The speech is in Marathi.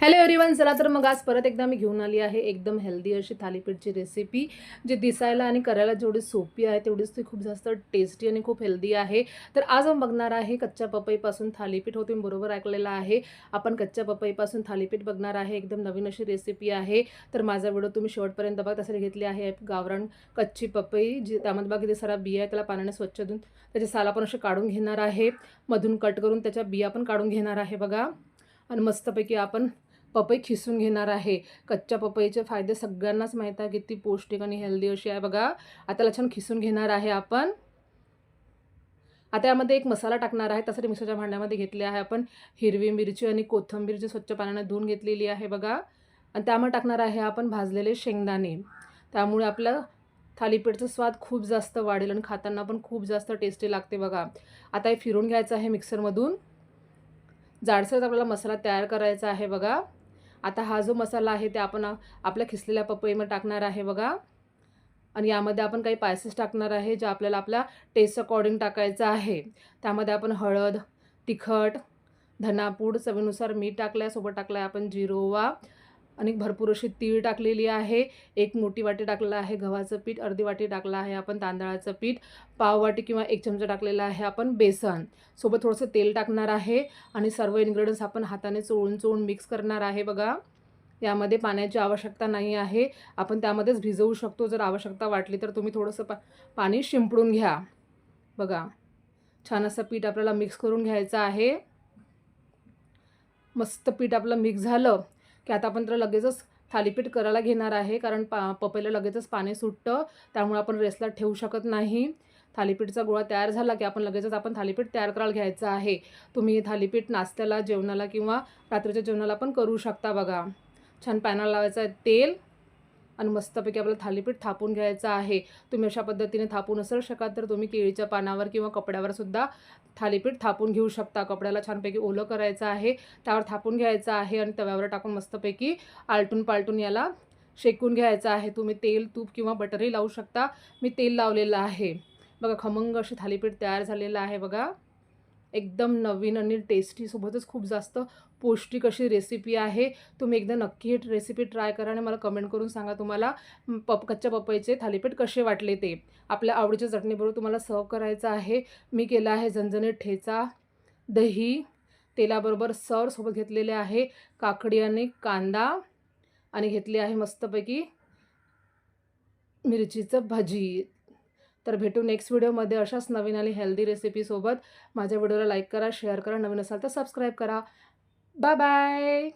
हॅलो एव्हरीवन चला तर मग आज परत एकदा मी घेऊन आली आहे एकदम हेल्दी अशी थालीपीठची रेसिपी जी दिसायला आणि करायला जेवढी सोपी आहे तेवढीच ती खूप जास्त टेस्टी आणि खूप हेल्दी आहे. तर आज आपण बघणार आहे कच्च्या पपईपासून थालीपीठ होते बरोबर ऐकलेलं आहे. आपण कच्च्या पपईपासून थालीपीठ बघणार आहे एकदम नवीन अशी रेसिपी आहे. तर माझा व्हिडिओ तुम्ही शेवटपर्यंत बघा तसं घेतली आहे गावरान कच्ची पपई जी त्यामध्ये बघा किती सारा बिया आहे त्याला पाण्याने स्वच्छ धुवून त्याचे साला पण असे काढून घेणार आहे. मधून कट करून त्याच्या बिया पण काढून घेणार आहे बघा. आणि मस्तपैकी आपण पपई खिसून घेणार आहे. कच्च्या पपईचे फायदे सगळ्यांनाच माहीत आहे. किती पौष्टिक आणि हेल्दी अशी आहे. बघा आता त्याला छान खिसून घेणार आहे आपण. आता यामध्ये एक मसाला टाकणार आहे. त्यासाठी मिक्सरच्या भांड्यामध्ये घेतले आहे आपण हिरवी मिरची आणि कोथिंबीर जी स्वच्छ पाण्याने धुवून घेतलेली आहे बघा. आणि त्यामध्ये टाकणार आहे आपण भाजलेले शेंगदाणे. त्यामुळे आपलं थालीपीठचा स्वाद खूप जास्त वाढेल आणि खाताना पण खूप जास्त टेस्टी लागते बघा. आता हे फिरून घ्यायचं आहे मिक्सरमधून. जाडसर आपल्याला मसाला तयार करायचा आहे बघा. आता हा जो मसाला आहे ते आपण आपल्या खिसलेल्या पपईमध्ये टाकणार आहे बघा. आणि यामध्ये आपण काही पायसेस टाकणार आहे जे आपल्याला आपल्या टेस्ट अकॉर्डिंग टाकायचं आहे. त्यामध्ये आपण हळद तिखट धनापूड चवीनुसार मीठ टाकलं आहे सोबत टाकलं आहे आपण जिरोवा आणि भरपूर अशी तीळ टाकलेली आहे. एक मोठी वाटी टाकलेलं आहे गव्हाचं पीठ अर्धी वाटी टाकलं आहे आपण तांदळाचं पीठ पाव वाटी किंवा एक चमचा टाकलेला आहे आपण बेसन. सोबत थोडंसं तेल टाकणार आहे आणि सर्व इन्ग्रेडियंट्स आपण हाताने चोळून चोळून मिक्स करणार आहे बघा. यामध्ये पाण्याची आवश्यकता नाही आहे. आपण त्यामध्येच भिजवू शकतो. जर आवश्यकता वाटली तर तुम्ही थोडंसं पा पाणी शिंपडून घ्या. बघा. छान असं पीठ आपल्याला मिक्स करून घ्यायचं आहे. मस्त पीठ आपलं मिक्स झालं. की आता आपण तर लगेचच थालीपीठ करायला घेणार आहे कारण पा पपईला लगेचच पाणी सुटतं त्यामुळे आपण रेसला ठेवू शकत नाही. थालीपीठचा गोळा तयार झाला की आपण लगेचच आपण थालीपीठ तयार करायला घ्यायचं आहे. तुम्ही थालीपीठ नाश्त्याला जेवणाला किंवा रात्रीच्या जेवणाला पण करू शकता बघा. छान पॅनल लावायचं आहे तेल. आणि मस्तपैकी आपलं थालीपीठ थापून घ्यायचं आहे. तुम्ही अशा पद्धतीने थापून असेल शकाल तर तुम्ही केळीच्या पानावर किंवा कपड्यावर सुद्धा थालीपीठ थापून घेऊ शकता. कपड्याला छानपैकी ओलं करायचं आहे. त्यावर थापून घ्यायचं आहे आणि तव्यावर टाकून मस्तपैकी आलटून पालटून याला शेकून घ्यायचं आहे. तुम्ही तेल तूप किंवा बटरही लावू शकता. मी तेल लावलेलं आहे. बघा खमंग अशी थालीपीठ तयार झालेलं आहे बघा. एकदम नवीन आणि टेस्टीसोबतच खूप जास्त पौष्टिक अशी रेसिपी आहे. तुम्ही एकदा नक्की ही रेसिपी ट्राय करा आणि मला कमेंट करून सांगा तुम्हाला पप कच्च्या पपईचे थालीपीठ कसे वाटले ते. आपल्या आवडीच्या चटणीबरोबर तुम्हाला सर्व करायचं आहे. मी केलं आहे झणझणीत ठेचा दही तेलाबरोबर सर सोबत घेतलेले आहे काकडी आणि कांदा आणि घेतली आहे मस्तपैकी मिरचीचं भाजी. तर भेटू नेक्स्ट व्हिडिओमध्ये अशाच नवीन आणि हेल्दी रेसिपीसोबत माझ्या व्हिडिओला लाईक करा शेअर करा. नवीन असाल तर सबस्क्राईब करा. Bye bye